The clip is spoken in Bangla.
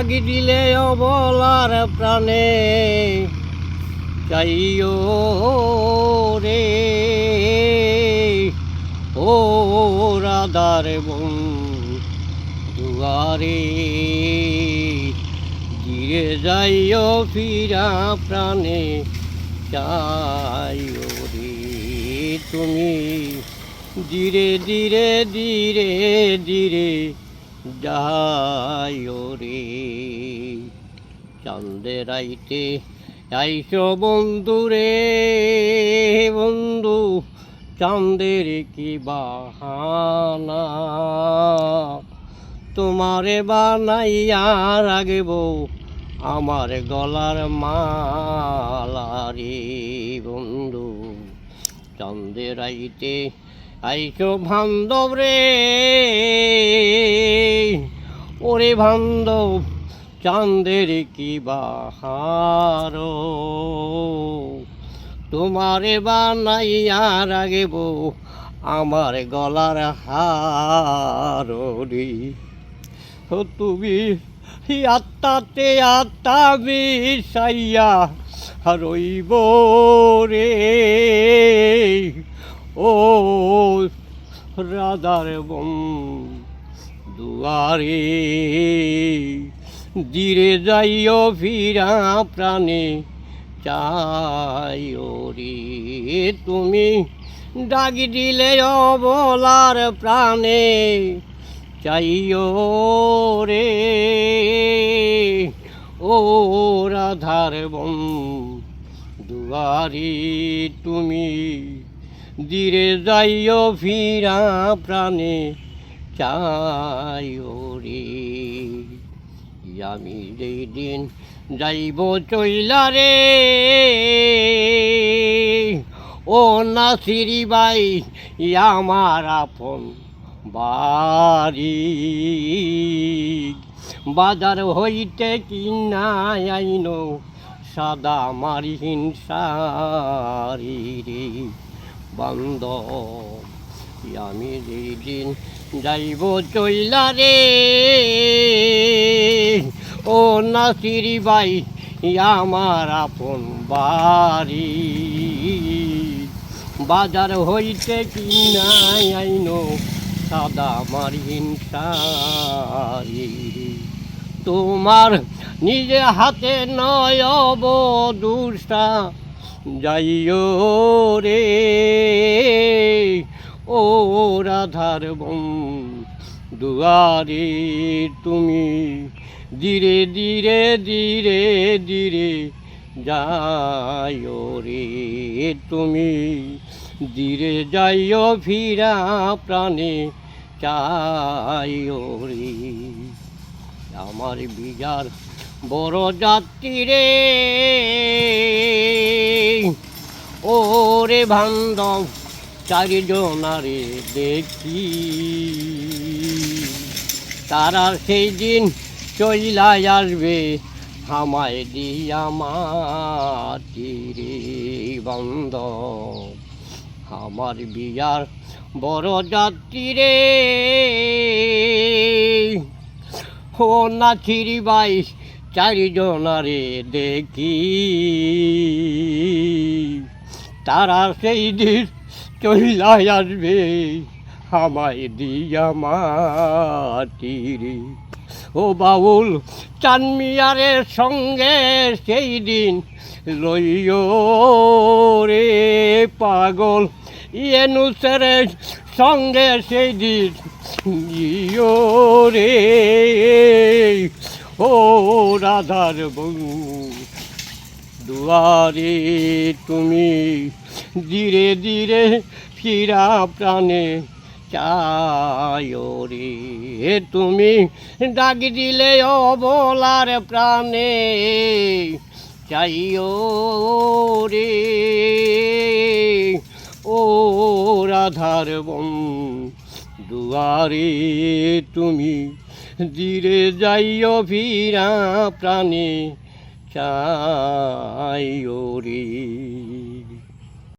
ডাকি দিলে অবলার প্রাণে চাইও রে। ও রাধার বন দুয়ারে ধীরে যাইও, ফিরা প্রাণে চাইও রে। তুমি ধীরে ধীরে ধীরে ধীরে যাইও রে চাঁদের আইতে আইসো বন্ধু রে, বন্ধু, চাঁদের কি বাহানা? তোমারে বানাইয়া রাখব আমার গলার মালা রে বন্ধু। চাঁদের আইতে আইসো বান্ধব রে। ওরে বান্ধব, চাঁদের কি বাহার? তোমারে বানাইয়া রাখব আমার গলার হার ও তুমি আত্মাতে আত্মা মিশাইয়া রইব রে। ও রাধার বম দুয়ারে ধীরে যাইও ফিরা প্রাণে, চাইও রে তুমি ডাকি দিলে অবলার প্রাণে, চাইও রে। ও রাধার বম দুয়ারি তুমি ধীরে যাইও ফিরা প্রাণে, চাইও রে। আমি যেই দিন যাইব চইলা রে ও নাসিরি বাই আমার আপন বাড়ি। বাজার হইতে কিনা আইন সাদা মারি হিংসারি রে। বন্ধ। আমি যেদিন যাইব চইলা রে ও নাসিরি বাই আমার আপন বাড়ি। বাজার হইতে কিনা আইন সাদা মারিন তোমার নিজে হাতে নয় অবদুষা যাইও রে। ও রাধার বম দুয়ারে তুমি ধীরে ধীরে ধীরে ধীরে যাইও রে। তুমি ধীরে যাইও, ফিরা প্রাণে চাইও রে। আমার বিজার বড় যাত্রী রে। ও রে বান্ধব, চারিজনারে দেখি। তারা সেই দিন চইলাই আসবে, আমায় দিয়া মাটি রে বন্ধ আমার বিয়ার বড় যাত্রী রে। ও নাচিরি বাইশ চারিজনারে দেখি। তারা সেই দিন চইলাই আসবে। আমায় দিয়া মাটিরে। ও বাউল, চানমিয়ারের সঙ্গে সেই দিন লইও রে পাগল। ইয়েনুসের সঙ্গে সেই দিন ইয়ো রে। ও রাধার বউ দুয়ারে তুমি ধীরে ধীরে ফিরা প্রাণে চায়ো রে। তুমি ডাক দিলে অবলার প্রাণে চাইও রে। ও রাধার বন দুয়ারে তুমি ধীরে যাইও ফিরা প্রাণে চাইও রে